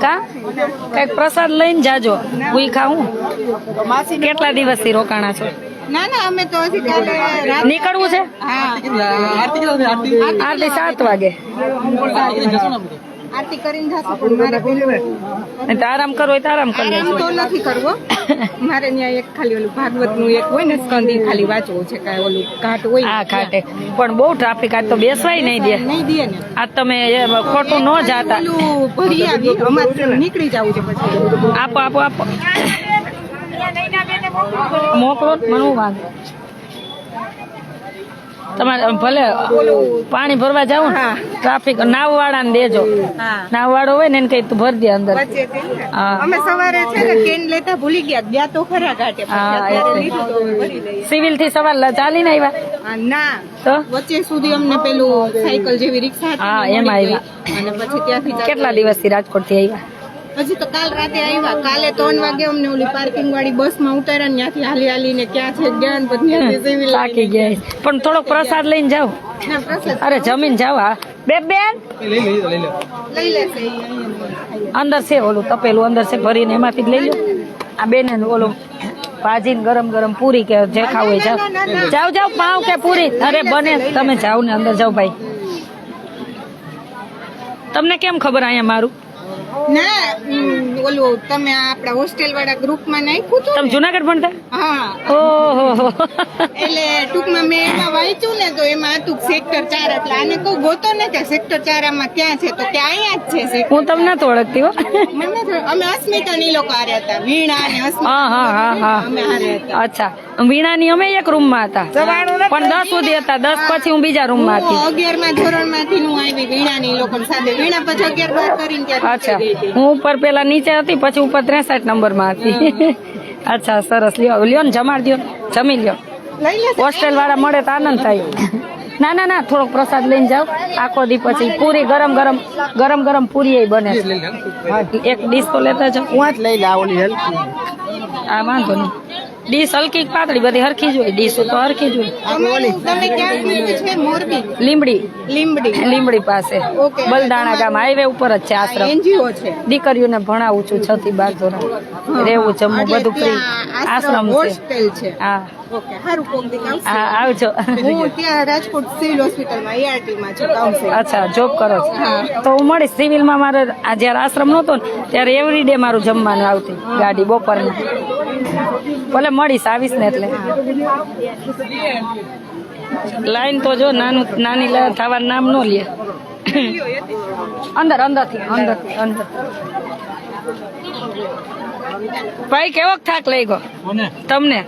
કા? કંઈક પ્રસાદ લઈને જાજો. હું ખાવું કેટલા કેટલા દિવસથી રોકાણા છો? ના ના અમે તો હજી કાલે રાત નીકળવું છે? હા. આરતી સાત વાગે. આરતી કરીને જશું પણ મારે પેલું આરામ કરવો હોય તો આરામ કરી આરામ લેજો. તો નથી કરવો. મારે ત્યાં એક ખાલી ઓલું ભાગવતનું એક હોય ને સ્કંદ ખાલી વાંચવું છે કાંઈ ઓલું ઘાટ હોય આ ઘાટે. પણ બહુ ટ્રાફિક આજ તો બેસવાય નહીં દે. નહીં દે ને. આજ તમે ખોટું ન જાતા. ઓલું ભરી આવી અમારે નીકળી જવું છે પછી. આપો આપો આપો. મોકલો ને, મને વાંધો તમારે ભલે પાણી ભરવા જાવ ને હા. ટ્રાફિક નાવ વાળાને દેજો. હા. નાવ વાળો હોય ને એને કઈ તું ભરી દે અંદર. અમે સવારે છે ને કેન લેતા ભૂલી ગયા ગયા તો ખરા ઘાટે સિવિલથી સવાર ચાલી ચાલીને આવ્યા? ના. તો? વચ્ચે સુધી અમને પેલું સાયકલ જેવી રિક્ષા હા, એમ મળી અને પછી ત્યાંથી કેટલા કેટલા દિવસથી રાજકોટથી આવ્યા? હજી તો કાલ રાતે આવ્યા. કાલે ત્રણ વાગે અમને ઓલી પાર્કિંગ વાળી બસમાં ઉતાર્યા ને ત્યાંથી હાલી હાલીને ક્યાં છે ગયા ને પછી સિવિલ થાકી ગયા. પણ થોડોક પ્રસાદ લઈને જાવ અરે જમીન જાવ હા. બે બેન. લઈ લેશે અંદર છે ઓલું તપેલું અંદર છે ભરીને એમાંથી જ લઈ લો. આ બેન ઓલું ભાજીને ગરમ ગરમ પૂરી કે જે ખાવું હોય જાવ જાવ જાવ પાવ કે પૂરી? અરે બને તમે જાવ ને અંદર જાવ ભાઈ. તમને કેમ ખબર અહીંયા મારું? ના ઓલું તમે આપણા હોસ્ટેલ વાળા ગ્રુપમાં નાખ્યું હતું તમે જુનાગઢ ભણતા? હા. ઓહો. એટલે ટૂંકમાં મેં એમાં વાંચ્યું ને તો એમાં હતું સેક્ટર ચાર એટલે આને કોઈ ગોતો ને કે સેક્ટર ચાર આમાં ક્યાં છે તો કે અહીંયા જ છે હું તમને તો ઓળખતી હો. મને અમે અસ્મિતા ની લોકો હારે હતા વીણા અને અસ્મિતા હા હા હા હા. અમે હારે હતા. અચ્છા. વીણાની અમે એક રૂમમાં હતા. પણ દસ સુધી હતા. દસ પછી હું બીજા રૂમમાં હતી અગિયારમાં ધોરણમાંથી હું આવી વીણા ની લોકો સાથે. વીણા પછી અગિયાર બાર કરીને અચ્છા. હું ઉપર પેલા નીચે હતી પછી ઉપર ત્રેસઠ નંબરમાં હતી અચ્છા સરસ. લ્યો લ્યો ને જમાડ દ્યો. જમી લ્યો. લઈ હોસ્ટેલ વાળા મળે તો આનંદ થાય. ના ના ના થોડોક પ્રસાદ લઈને જાઓ. આખો દી પછી પૂરી ગરમ ગરમ ગરમ ગરમ પૂરી બને એક ડીશ તો લેતા જાઓ. હું જ લઈ લા ઓલી હેલ્પ. આ વાંધો નહીં. ડીશ હલકી પાતળી? બધી હરખી જ હોય. ડીશો તો હરખી જ હોય. લીમડી લીમડી લીમડી પાસે. બલદાણા ગામ હાઈવે ઉપર જ છે આશ્રમ. એનજીઓ છે. દીકરીઓને ભણાવું છું છ થી બાર ધોરણ. રહેવું જમવું બધું ફ્રી આશ્રમ છે. હા. આવજો. હું ત્યાં રાજકોટ સિવિલ હોસ્પિટલમાં છું અચ્છા જોબ કરો છો. તો હું મળીશ. સિવિલમાં મારે આ જ્યારે આશ્રમ નહોતો ને ત્યારે એવરી ડે મારું જમવાનું આવતી ગાડી બપોરની ભલે મળીશ આવીશ ને એટલે લાઈન તો જો નાનું નાની થવા થવાનું નામ નો લે અંદર અંદરથી અંદર ભાઈ કેવો થાક લઈ ગયો તમને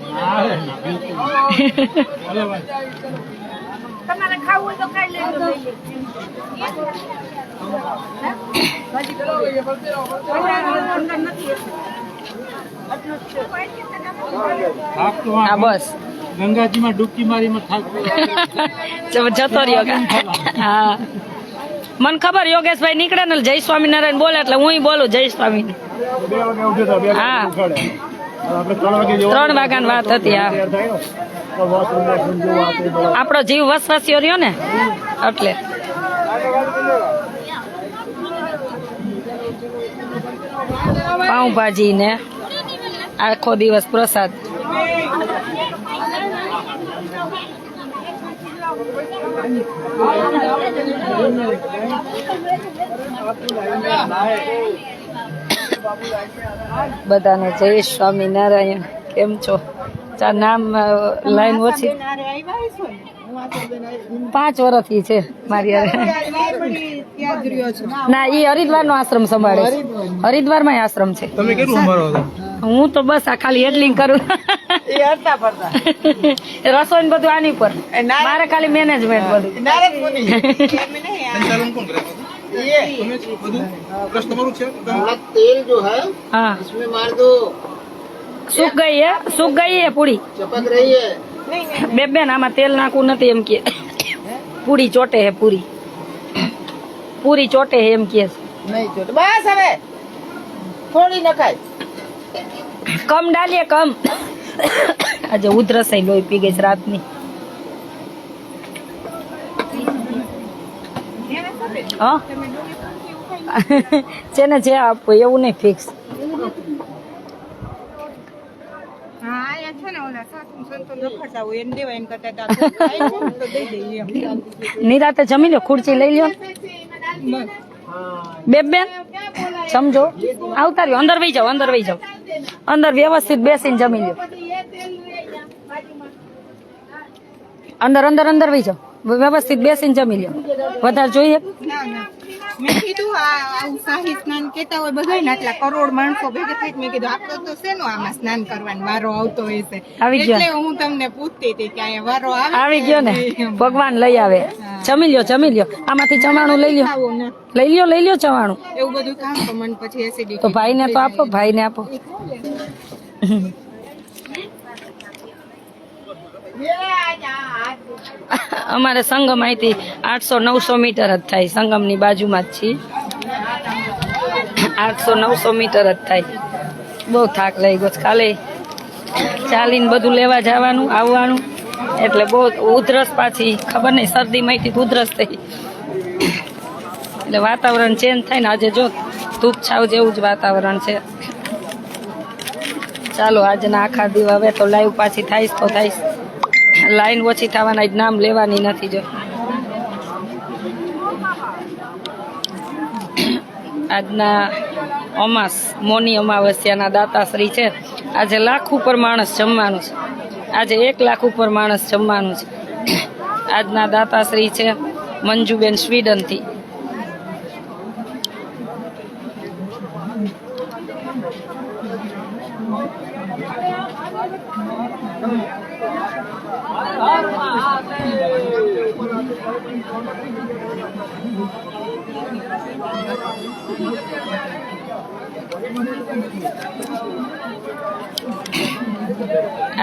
હા બસ. ગંગાજીમાં ડૂબકી મારીમાં થાક જતો રહ્યો હા. મને ખબર યોગેશભાઈ નીકળે ને જય સ્વામિનારાયણ બોલે એટલે હું બોલું જય સ્વામી હા. ત્રણ વાગે વાગ્યાની વાત હતી હા. આપણો જીવ વસવાસ્યો રહ્યો ને એટલે. પાઉંભાજી ને આખો દિવસ પ્રસાદ. બધાને જય સ્વામિનારાયણ. કેમ છો? ચા નામ લાઈન ઓછી પાંચ વર્ષથી છે મારી. ના એ હરિદ્વાર નો આશ્રમ સંભાળે છે. હરિદ્વારમાં આશ્રમ છે. તમે કેટલું સંભાળો છો? હું તો બસ આ ખાલી હેડલિંગ કરું એ હરતા ફરતા. રસોઈ ને બધું આની પર મારે ખાલી મેનેજમેન્ટ બધું નારદ મુનિ. એમ નહીં, આ તેલ જો હૈ હા इसमें मार दो સુક ગઈ હે સુક ગઈ હે પૂરી चपक रही है નહીં, નહીં. બે બેન આમાં તેલ નાખવું નથી એમ કે પૂરી ચોટે હે પૂરી પૂરી ચોટે હે એમ કે નહીં જોતો. બસ હવે થોડી નખાય કમ ડાલીએ કમ. આજે ઉધરસ લોહી પી ગઈ છે રાતની. છે જેને જે આપવું એવું નહીં ફિક્સ ને ને. નિરાતે જમી લો ખુરચી લઈ લ્યો. બે બેન સમજો. આવતા રહ્યો અંદર વહી જાઓ અંદર વહી જાઓ. અંદર વ્યવસ્થિત બેસીને જમી લો અંદર અંદર અંદર વહી જાઓ. વ્યવસ્થિત બેસીને જમી લ્યો. વધારે જોઈએ? ના ના. મેં કીધું આ શાહી સ્નાન કેતા હોય બધા આટલા કરોડ માણસો ભેગા થાય મેં કીધું આપણો તો શેનો આમાં સ્નાન કરવાનો વારો આવતો ગયો. એટલે હું તમને પૂછતી હતી કે અહીંયા વારો આવે આવી ગયો ને. ભગવાન લઈ આવે. જમી લ્યો જમી લ્યો આમાંથી ચવાણું લઈ લ્યો. લઈ લ્યો લઈ લ્યો ચવાણું. એવું બધું ખાવ તો મને પછી એસિડિટી તો ભાઈને તો આપો ભાઈને આપો. અમારે સંગમ અહીંથી આઠસો નવસો મીટર જ થાય. સંગમની બાજુમાં જ છીએ. આઠસો નવસો મીટર જ થાય. બહુ થાક લઈ ગયો. કાલે ચાલીને બધું લેવા જવાનું આવવાનું. એટલે બહુ ઉધરસ પાછી, ખબર નહીં, શરદી માહિતી ઉધરસ થઈ. એટલે વાતાવરણ ચેન્જ થાય ને, આજે જો ધૂપ છાવ જેવું જ વાતાવરણ છે. ચાલો, આજના આખા દિવસ હવે તો લાઈવ પાછી થાઈશ તો થાય લાઈન ઓછી થવાના જ નામ લેવાની નથી જો. આજના અમાસ, મોની અમાવસ્યાના દાતાશ્રી છે. આજે લાખ ઉપર માણસ જમવાનું છે. આજે એક લાખ ઉપર માણસ જમવાનું છે. આજના દાતાશ્રી છે મંજુબેન સ્વીડનથી.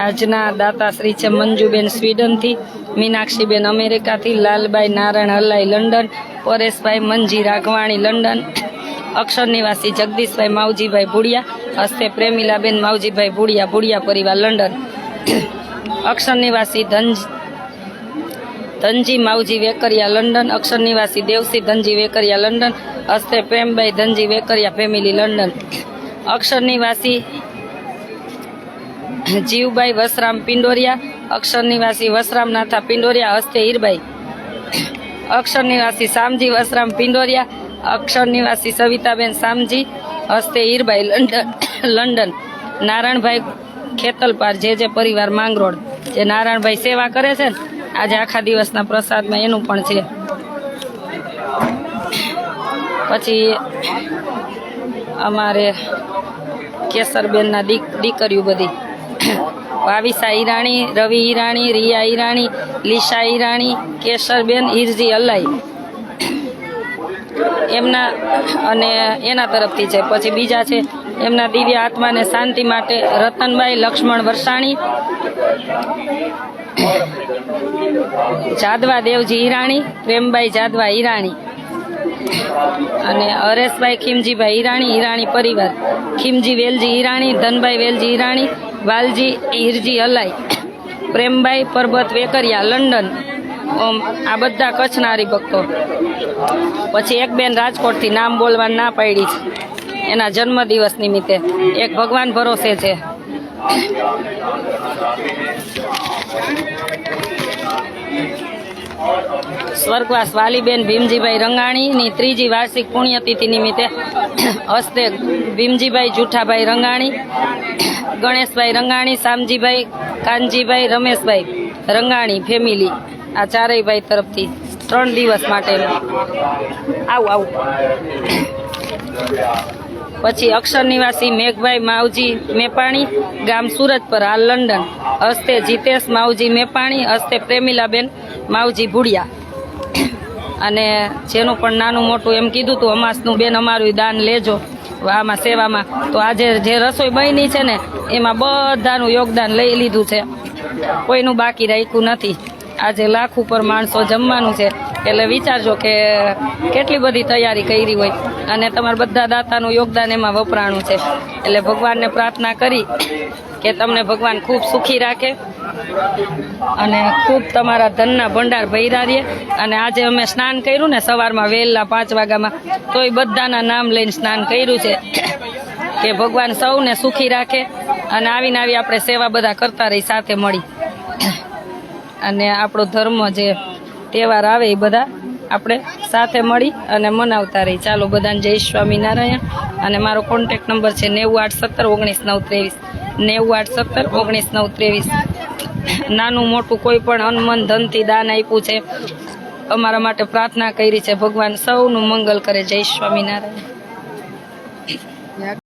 આજના દાતાશ્રી છે મંજુબેન સ્વીડનથી, મીનાક્ષીબેન અમેરિકાથી, લાલબાઈ નારાયણ હલ્લાઈ લંડન, પરેશભાઈ મંજી રાઘવાણી લંડન, અક્ષર નિવાસી જગદીશભાઈ માવજીભાઈ ભુડિયા, હસ્તે પ્રેમિલાબેન માવજીભાઈ ભુડિયા ભુડિયા પરિવાર લંડન. અક્ષર નિવાસી ધનજ, ધનજી માવજી વેકરિયા લંડન, અક્ષર નિવાસી દેવસી ધનજી વેકરિયા લંડન, હસ્તે પ્રેમભાઈ ધનજી વેકરિયા ફેમિલી લંડન. અક્ષર નિવાસી જીવબાઈ વસરામ પિંડોરિયા, અક્ષર નિવાસી વસરામ નાથા પિંડોરિયા, હસ્તે હીરબાઈ અક્ષર નિવાસી શામજી વસરામ પિંડોરિયા, અક્ષર નિવાસી સવિતાબેન શામજી, હસ્તે હીરબાઈ લંડન લંડન. નારાયણભાઈ ખેતલપાર, જે જે પરિવાર માંગરોળ. જે નારાયણભાઈ સેવા કરે છે ને, આજે આખા દિવસના પ્રસાદમાં એનું પણ છે. પછી અમારે કેસરબેનના દીક, દીકરીઓ બધી. ભાવિસા ઈરાણી, રવિ ઈરાણી, રિયા ઈરાણી, લીશા ઈરાણી, કેસરબેન, ઈરજી અલ્લાઈ એમના અને એના તરફથી છે. પછી બીજા છે. એમના દિવ્ય આત્માને શાંતિ માટે રતનભાઈ લક્ષ્મણ વરસાણી જાદવા દેવજી ઈરાણી પ્રેમભાઈ જાદવા ઈરાણી અને હરેશભાઈ ખીમજીભાઈ ઈરાણી ઈરાણી પરિવાર. ખીમજી વેલજી ઈરાણી ધનભાઈ વેલજી ઈરાણી વાલજી, હિરજી, અલાઈ પ્રેમભાઈ પરબત, વેકરિયા, લંડન આ બધા કચ્છના હરિભક્તો પછી એક બેન રાજકોટથી નામ બોલવા ના પાડી એના જન્મદિવસ નિમિત્તે એક ભગવાન ભરોસે છે. સ્વર્ગવાસ વાલીબેન ભીમજીભાઈ રંગાણીની ત્રીજી વાર્ષિક પુણ્યતિથિ નિમિત્તે હસ્તે ભીમજીભાઈ જુઠાભાઈ રંગાણી, ગણેશભાઈ રંગાણી, શામજીભાઈ કાનજીભાઈ, રમેશભાઈ રંગાણી ફેમિલી આ ચારેય ભાઈ તરફથી ત્રણ દિવસ માટે આવું આવું. પછી અક્ષર નિવાસી મેઘભાઈ માવજી મેપાણી, ગામ સુરત પર હાલ લંડન. હસ્તે જીતેશ માવજી મેપાણી, હસ્તે પ્રેમીલાબેન માવજી ભુડિયા. અને જેનું પણ નાનું મોટું એમ કીધું હતું અમાસનું બેન અમારું દાન લેજો, આમાં સેવામાં. તો આજે જે રસોઈ બની છે ને, એમાં બધાનું યોગદાન લઈ લીધું છે. કોઈનું બાકી રાખ્યું નથી. આજે લાખ ઉપર માણસો જમવાનું છે. એટલે વિચારજો કે કેટલી બધી તૈયારી કરી હોય. અને તમારા બધા દાતાનું યોગદાન એમાં વપરાણું છે. એટલે ભગવાનને પ્રાર્થના કરી કે તમને ભગવાન ખૂબ સુખી રાખે અને ખૂબ તમારા ધનના ભંડાર ભર્યા રહીએ અને આજે અમે સ્નાન કર્યું ને સવારમાં વહેલા પાંચ વાગ્યામાં તો એ બધાના નામ લઈને સ્નાન કર્યું છે કે ભગવાન સૌને સુખી રાખે અને આવીને આવી આપણે સેવા બધા કરતા રહી, સાથે મળી. અને આપણો ધર્મ જે તહેવાર આવે એ બધા આપણે સાથે મળી અને મનાવતા રહી ચાલો બધાને જય સ્વામિનારાયણ. અને મારો કોન્ટેક્ટ નંબર છે નેવું આઠ સત્તર ઓગણીસ નવ ત્રેવીસ. નેવું આઠ સત્તર ઓગણીસ નવ ત્રેવીસ. નાનું મોટું કોઈ પણ અનમન ધનથી દાન આપ્યું છે, અમારા માટે પ્રાર્થના કરી છે. ભગવાન સૌનું મંગલ કરે. જય સ્વામિનારાયણ.